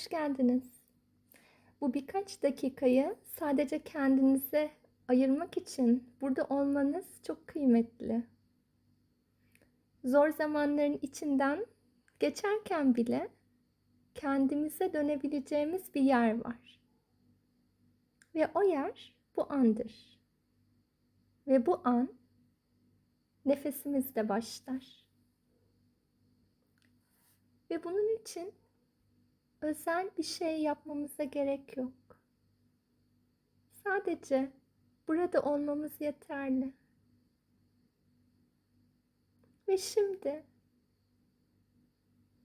hoş geldiniz. Bu birkaç dakikayı sadece kendinize ayırmak için burada olmanız çok kıymetli. Zor zamanların içinden geçerken bile kendimize dönebileceğimiz bir yer var. Ve o yer bu andır. Ve bu an nefesimizle başlar. Ve bunun için özel bir şey yapmamıza gerek yok. Sadece burada olmamız yeterli. Ve şimdi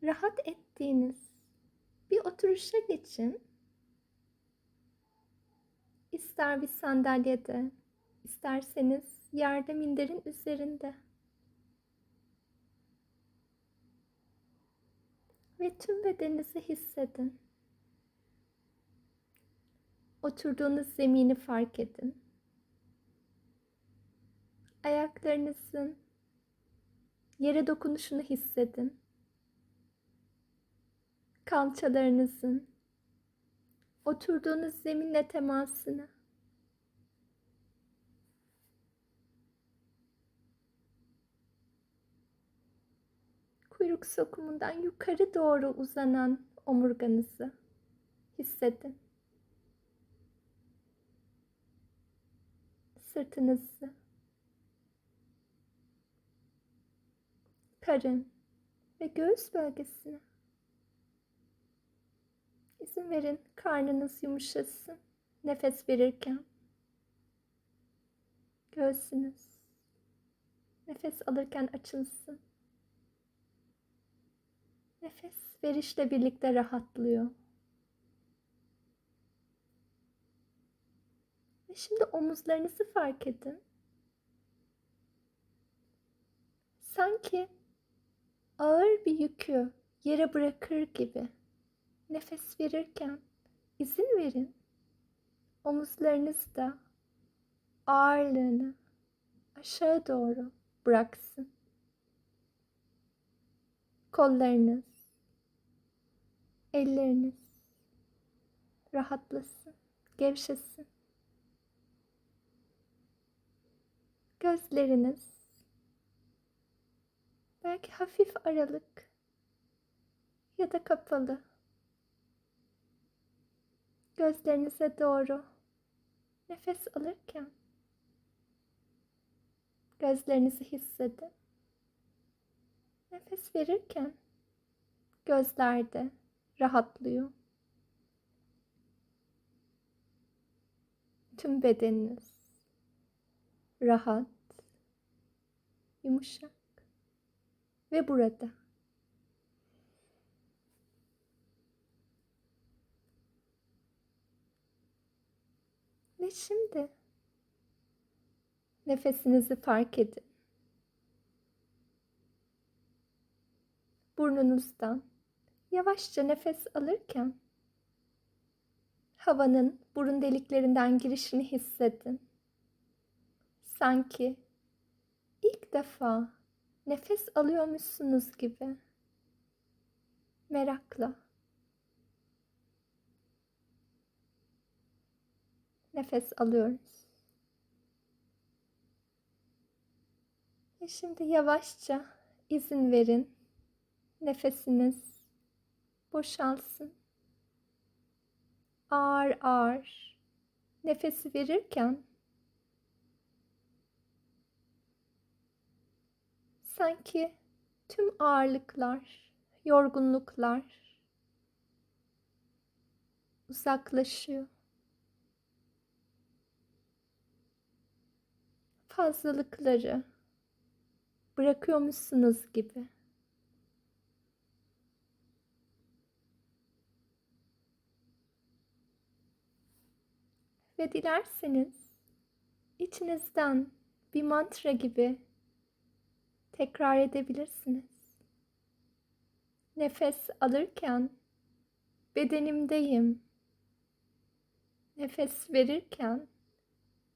rahat ettiğiniz bir oturuşa geçin. İster bir sandalyede, isterseniz yerde minderin üzerinde. Ve tüm bedeninizi hissedin. Oturduğunuz zemini fark edin. Ayaklarınızın yere dokunuşunu hissedin. Kalçalarınızın oturduğunuz zeminle temasını. Kuyruk sokumundan yukarı doğru uzanan omurganızı hissedin. Sırtınızı, karın ve göğüs bölgesine. İzin verin karnınız yumuşasın nefes verirken. Göğsünüz nefes alırken açılsın. Nefes verişle birlikte rahatlıyor. Ve şimdi omuzlarınızı fark edin. Sanki ağır bir yükü yere bırakır gibi nefes verirken izin verin. Omuzlarınız da ağırlığını aşağı doğru bıraksın. Kollarınız Elleriniz rahatlasın, gevşesin. Gözleriniz belki hafif aralık ya da kapalı. Gözlerinize doğru nefes alırken gözlerinizi hissedin. Nefes verirken gözlerde rahatlıyor. Tüm bedeniniz rahat, yumuşak ve burada. Ve şimdi nefesinizi fark edin. Burnunuzdan Yavaşça nefes alırken havanın burun deliklerinden girişini hissedin. Sanki ilk defa nefes alıyormuşsunuz gibi. Merakla. Nefes alıyoruz. Ve şimdi yavaşça izin verin. Nefesiniz boşalsın. Ağır ağır nefesi verirken sanki tüm ağırlıklar, yorgunluklar uzaklaşıyor. Fazlalıkları bırakıyormuşsunuz gibi. Ve dilerseniz içinizden bir mantra gibi tekrar edebilirsiniz. Nefes alırken bedenimdeyim. Nefes verirken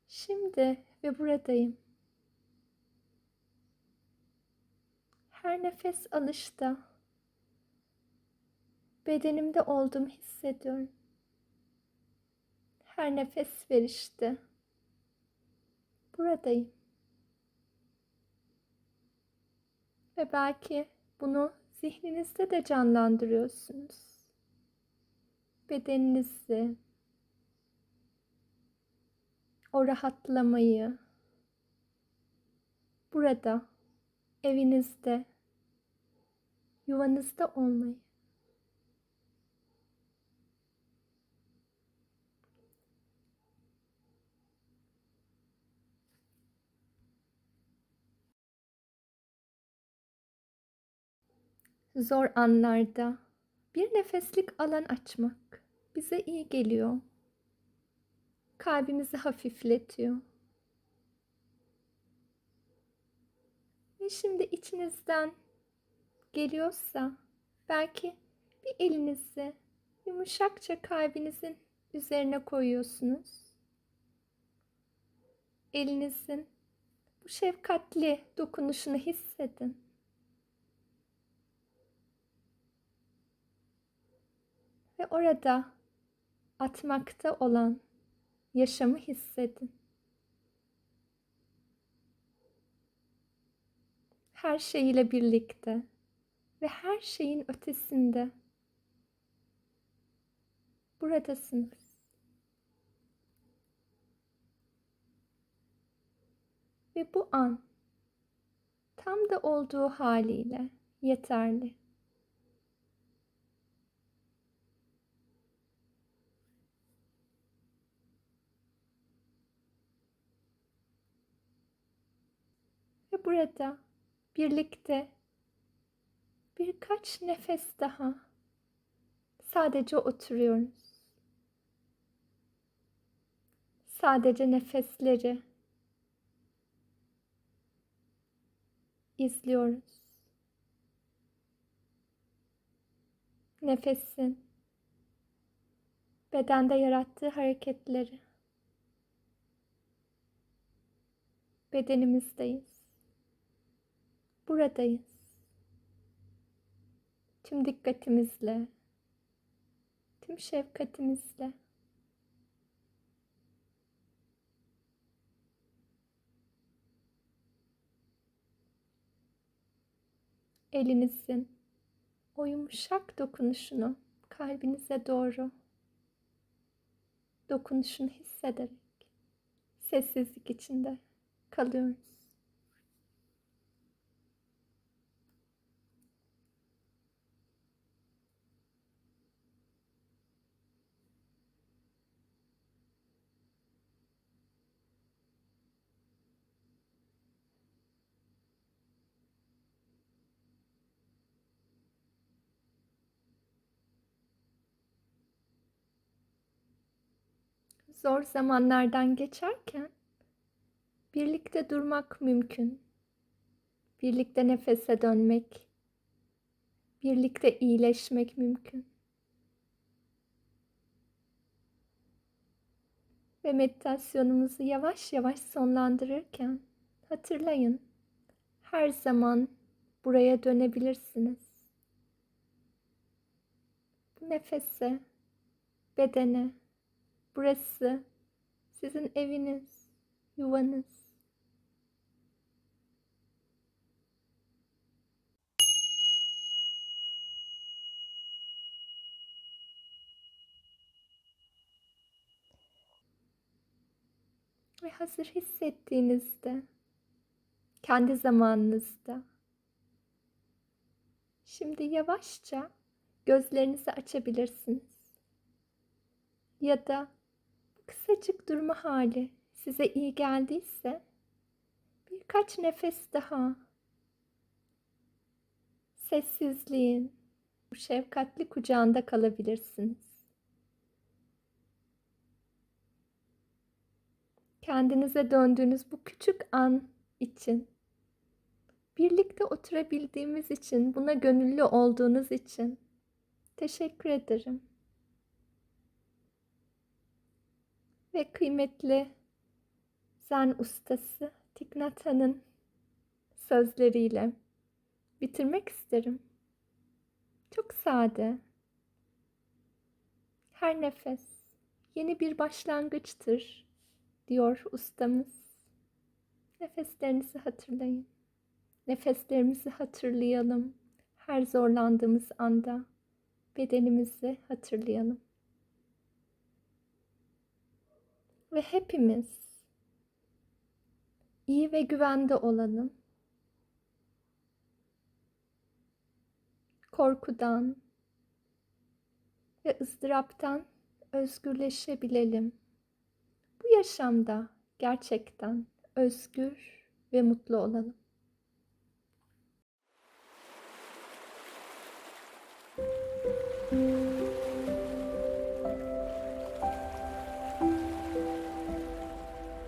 şimdi ve buradayım. Her nefes alışta bedenimde olduğumu hissediyorum. Her nefes verişte buradayım. Ve belki bunu zihninizde de canlandırıyorsunuz. Bedeninizi, o rahatlamayı burada, evinizde, yuvanızda olmayı. Zor anlarda bir nefeslik alan açmak bize iyi geliyor. Kalbimizi hafifletiyor. Ve şimdi içinizden geliyorsa belki bir elinizi yumuşakça kalbinizin üzerine koyuyorsunuz. Elinizin bu şefkatli dokunuşunu hissedin. Ve orada atmakta olan yaşamı hissedin. Her şeyiyle birlikte ve her şeyin ötesinde buradasınız. Ve bu an tam da olduğu haliyle yeterli. Burada birlikte birkaç nefes daha sadece oturuyoruz. Sadece nefesleri izliyoruz. Nefesin bedende yarattığı hareketleri bedenimizdeyiz. Buradayız. Tüm dikkatimizle, tüm şefkatimizle elinizin o yumuşak dokunuşunu kalbinize doğru dokunuşunu hissederek sessizlik içinde kalıyoruz. Zor zamanlardan geçerken birlikte durmak mümkün. Birlikte nefese dönmek, birlikte iyileşmek mümkün. Ve meditasyonumuzu yavaş yavaş sonlandırırken hatırlayın her zaman buraya dönebilirsiniz. Nefese, bedene, burası sizin eviniz, yuvanız. Ve hazır hissettiğinizde, kendi zamanınızda, şimdi yavaşça gözlerinizi açabilirsiniz. Ya da kısacık durma hali size iyi geldiyse birkaç nefes daha sessizliğin bu şefkatli kucağında kalabilirsiniz. kendinize döndüğünüz bu küçük an için, birlikte oturabildiğimiz için, buna gönüllü olduğunuz için teşekkür ederim. Ve kıymetli Zen ustası Hanh'ın sözleriyle bitirmek isterim. Çok sade Her nefes yeni bir başlangıçtır, diyor ustamız. Nefeslerinizi hatırlayın. Nefeslerimizi hatırlayalım. Her zorlandığımız anda bedenimizi hatırlayalım. Ve hepimiz iyi ve güvende olalım. Korkudan ve ızdıraptan özgürleşebilelim. Bu yaşamda gerçekten özgür ve mutlu olalım.